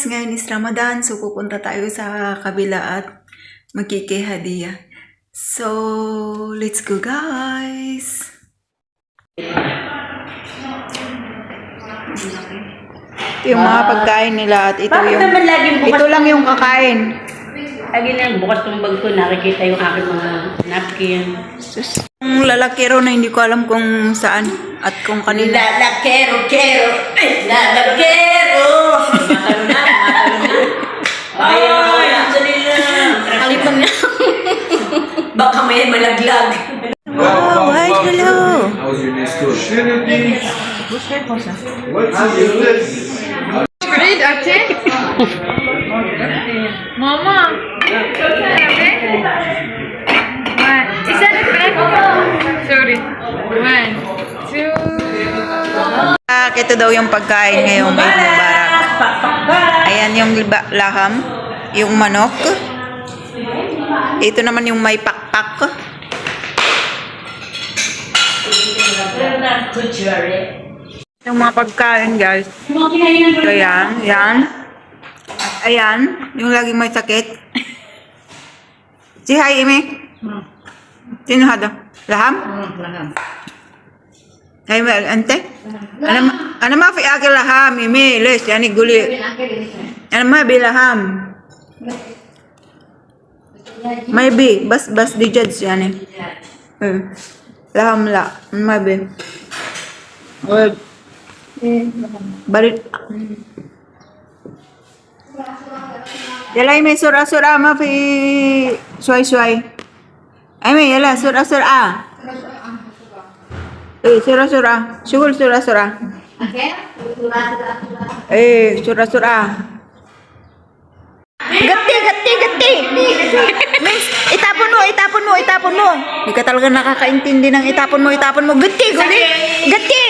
guys, ngayon is Ramadan, so pupunta tayo sa kabila at magkikihadiya. So, let's go guys! Ito yung mga pagkain nila at ito Bakit yung... naman laging bukas? Ito lang yung kakain. Lagi lang bukas tong bag ko, nakikita yung aking mga napkin. Sus. Yung lalaki ro na hindi ko alam kung saan at kung kanina. Lalakero, kero, lalakero. Matalo na, matalo na. Ay, ay, sali lang. Kalipan niya. Baka may malaglag. Wow, hi, hello! How was your new school? Read ate. Mama. Isa na friend Sorry. One, two. Ah, ito daw yung pagkain ngayong Eid Mubarak. Ayan yung liba- laham, yung manok. Ito naman yung may pakpak. Yung mga pagkain, guys. Ito yan, yan. Ayan, yung laging may sakit. Si hi, Imi. Sino hada? Laham? Ay, well, ante? Ano ma, ano ma fi akil laham, Imi, les, yani guli. Ano ma bilaham? Maybe, bas bas di judge yani. Eh, laham la, maybe. Well, barit. Yala may sura sura ma fi suai. Ay may yala sura sura. ah. Eh sura sura. Syukul sura sura. Eh sura sura. Gati, gati. Miss, itapon mo, itapon mo, itapon mo. Hindi ka talaga nakakaintindi ng itapon mo, itapon mo. Gati, gati. Gati.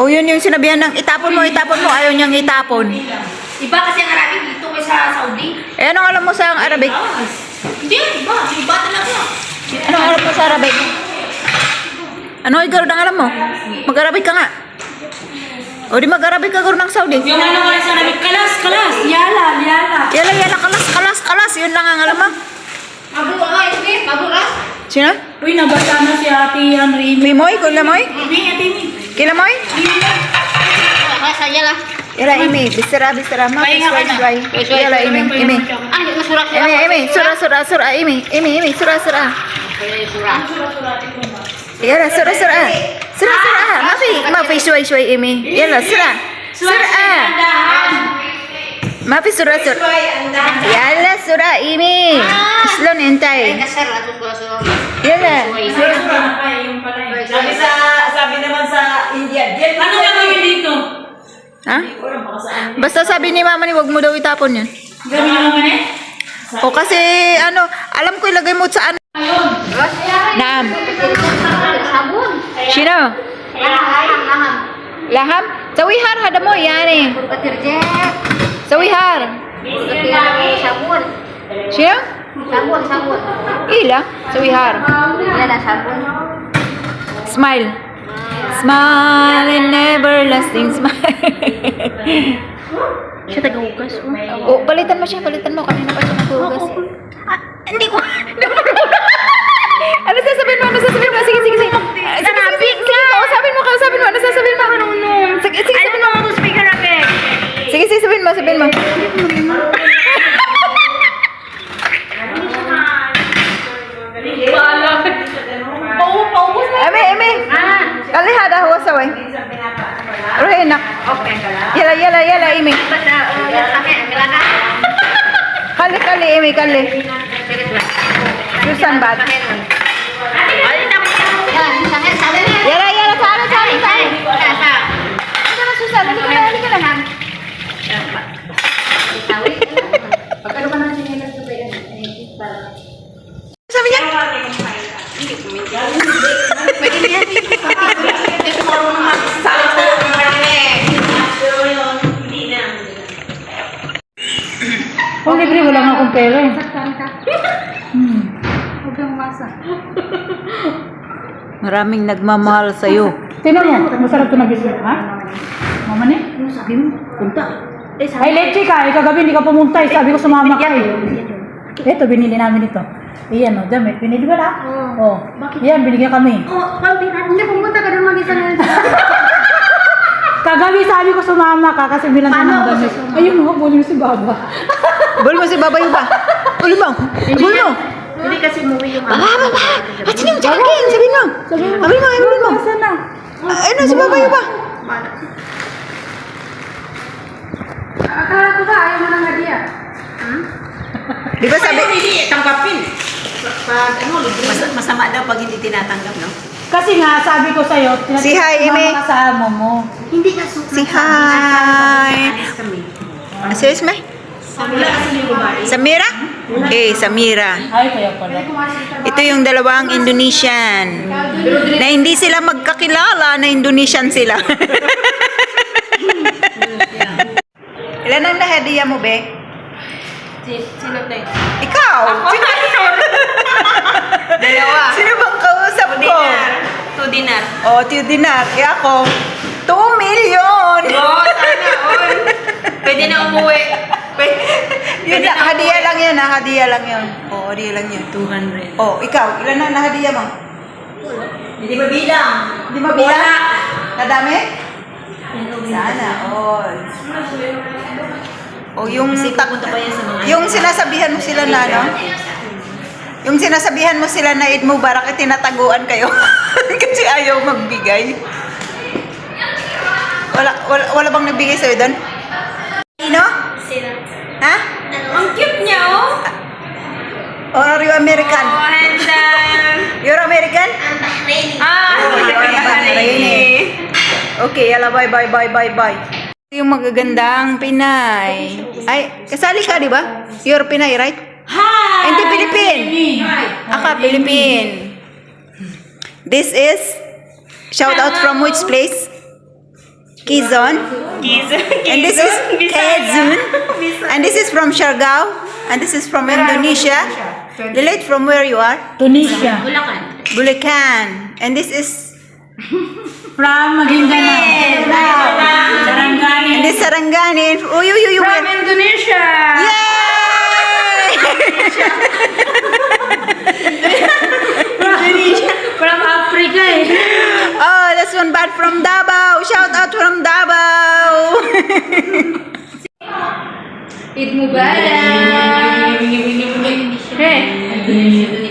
O yun yung sinabihan ng itapon mo, itapon mo. Ayaw niyang itapon. Iba kasi ang Arabic dito kaysa Saudi. Eh, anong alam mo sa Arabic? Hindi, iba. Iba talaga. Anong alam mo sa Arabic? Ano ikaw ang alam mo? Mag-Arabic ka nga. O di mag-Arabic ka ng Saudi. Yung ano nga sa Arabic, kalas, kalas. Yala, yala. Yala, yala, kalas, kalas, kalas. Yun lang ang alam mo. Mabuk ka, hindi. Mabuk ka. Sino? Uy, nabasa na si Ate Henry. Mimoy? Kula moy? Imi, Ate Imi. Kila moy? Kaya yala. Yala, imi. Bisara, bisara. Ma, ka bisway, sway. Yala, imi, imi. Ah, ko surat Imi, imi. Sura, sura, sura. Imi, imi, imi. Sura, sura. Surat. Yala, sura, sura. Sura, sura. Mafi, mafi, sway, sway, imi. Yala, sura. Sura. Mafi, sura, sura. Yala, sura, imi. Slon, intay. Kasar, ato ko sa Yala. Sabi sa, sabi naman sa India, ano gagawin dito? Ha? Basta sabi ni mama ni wag mo daw itapon yun. Gawin naman eh? O kasi ano, alam ko ilagay mo sa ano. Naam. Sino? Laham, laham. Sa wihar hada mo yan. Deterjen. Sa wihar. Sabun. Sino? Sabun, sabun. Ila. Sa wihar. Yala, sabun. Smile. Smile and everlasting smile. Siya taga-ugas. o, palitan mo siya, palitan mo. Kanina pa siya naghugas. Ah, hindi ko. Ano sasabihin mo? Ano sasabihin mo? Sige, sige, sige. Ah, Sige, sige, sige. Sige, kausapin mo, kausapin mo. Ano sasabihin mo? Sige, sige, sabihin mo. to speak Arabic. Sige, sige, sabihin mo, sabihin mo. Na. Eme, eme. Ah. Kali hada huwa saway. Rohe nak. Yala, yala, yala, eme. Milana. Kali, kali, eme, kali. Susan bad. Yan, sakit, sabi na. Yala, yala, sana, sana, sana. Sa, sa. Ano na, Susan? Halika na, halika na. Sabi niya? Oh, libre, wala nga akong pera eh. Maraming nagmamahal sa'yo. Tingnan mo, masarap ito nag-isip, ha? Mama ne? Sabi mo, punta. Eh, sabi Ay, leche ka. Eh, kagabi hindi ka pumunta. Eh, sabi ko sumama ka eh. Ito, binili namin ito. Iyan, oh, damit. Binili ba na? Oo. Oh. Yan, binigyan kami. Oh, pampiran. Hindi, pumunta ka doon mag-isa na Kagabi sabi ko sumama ka kasi bilang ka ng damit. Ayun mo, bully mo si Baba. bully mo si Baba yung ba? Bully mo. Bully mo. Hindi kasi umuwi yung Baba, Baba. At sino yung tsaking? Sabihin mo. Sabihin mo. Sabihin mo, sabihin mo. Na? Ayun na, si Baba yung ba? Akala ko ba ayaw mo ng hadiah? Di ba sabi? Hindi, tanggapin. Pag ano, mas- masama daw pag hindi tinatanggap, no? Kasi nga, sabi ko sa'yo, Si Hi, ka sa amo mo. Hindi ka suka. Si Hi. Sis me? Wala kasi yung babae. Samira? Eh, Samira. Ay, kaya pala. Ito yung dalawang Indonesian. Na hindi sila magkakilala na Indonesian sila. Ilan ang nahadiya mo, be? Sino tayo? Ikaw! Sino, Dalawa. sino bang kausap ko? Two dinar. Oh, tiyo dinar. Eh ako, 2 million! Oh, sana all. Pwede na umuwi. Yun na, hadiya lang yun, ha? Hadiya lang yun. Oo, oh, hadiya lang yun. 200. Oh, ikaw, ilan na nahadiya mo? Hindi ba bilang? Hindi mo bilang? Nadami? Sana, all. O yung tak- Punta pa yan sa mga... yung sinasabihan mo sila na ano? Yung sinasabihan mo sila na Eid Mubarak, eh, tinataguan kayo. Kasi ayaw magbigay. Wala, wala, wala bang nagbigay sa'yo doon? Sino? Ha? Ang cute niya, oh. Or are you American? Oh, handsome. You're American? Ah, Oh, you're Bahraini. Okay, yala, bye, bye, bye, bye, bye. Yung magagandang Pinay. Ay, kasali ka, di ba? You're Pinay, right? Hi! Hindi, Philippine. Aka, Philippine. This is, shout out from which place? Quezon. And this is Quezon. And this is from Siargao. And this is from Indonesia. Lilith, from where you are? Tunisia. Bulacan. Bulacan. And this is, From Maguindanao. Sarangani. and this Sarangani. Uy, uy, uy, uy. From Indonesia! Yay! From Africa eh. Oh, that's one bad from Davao. Shout out from Davao. Eid Mubarak!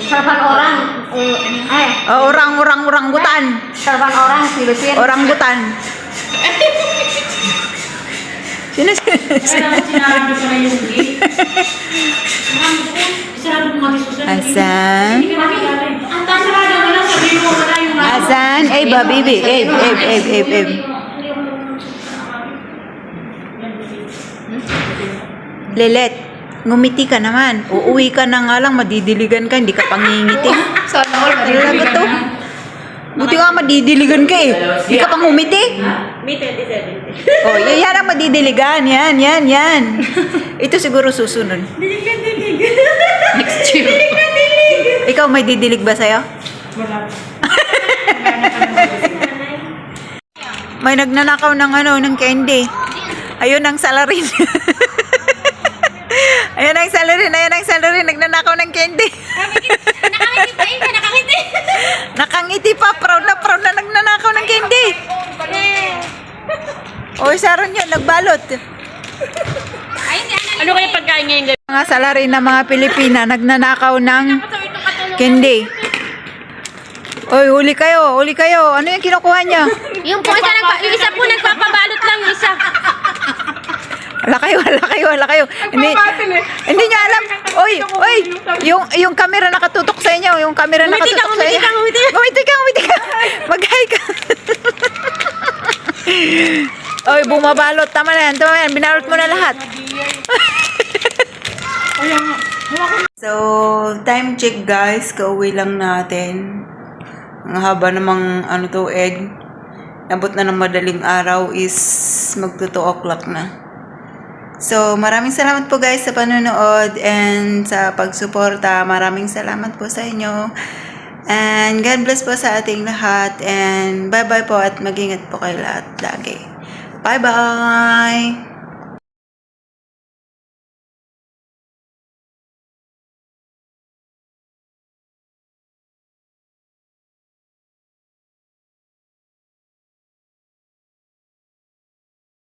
Hey! Serban orang. Eh, eh, Oh, orang, orang, orang gutan. serban orang Filipin. Orang gutan. Sino Sinarado ko na yung gate. Sinarado ko nga susunod. Asan? Ang tasarado mo lang, sabihin mo wala yung Asan? Eh, ba, baby. Eh, eh, eh, eh, eh. Lelet, ngumiti ka naman. Uuwi ka na nga lang, madidiligan ka, hindi ka pangingiti. Sana all Talaga to. Buti nga madidiligan ka eh. Hindi ka pang umiti. May 2070. Oh, yan, yan ang madidiligan. Yan, yan, yan. Ito siguro susunod. Next year. Ikaw may didilig ba sa'yo? may nagnanakaw ng ano, ng candy. Ayun ang salarin. ayun ang salarin, ayun ang salarin. Nagnanakaw ng candy. Nakangiti pa yun, nakangiti. Nakangiti pa, proud na proud na nagnanakaw ng candy. O, Sharon yun, nagbalot. Ano kaya pagkain ngayon? Mga salarin ng mga Pilipina, nagnanakaw ng candy. Oy, huli kayo, huli kayo. Ano yung kinukuha niyo? Yung po isa, nagpa, yung isa po nagpapabalot lang, yung isa. Wala kayo, wala kayo, wala kayo. Hindi, hindi niyo alam. Oy, oy, yung, yung camera nakatutok sa inyo. Yung camera ka, nakatutok sa inyo. ka, ngumiti ka. Ngumiti ka, ngumiti ka. Mag-hi ka. oy, bumabalot. Tama na yan, tama na yan. Binalot mo na lahat. so, time check guys. Kauwi lang natin. Ang haba namang ano to, egg. Nabot na ng madaling araw is magto 2 o'clock na. So, maraming salamat po guys sa panonood and sa pagsuporta. Maraming salamat po sa inyo. And God bless po sa ating lahat. And bye-bye po at mag-ingat po kayo lahat lagi. Bye-bye!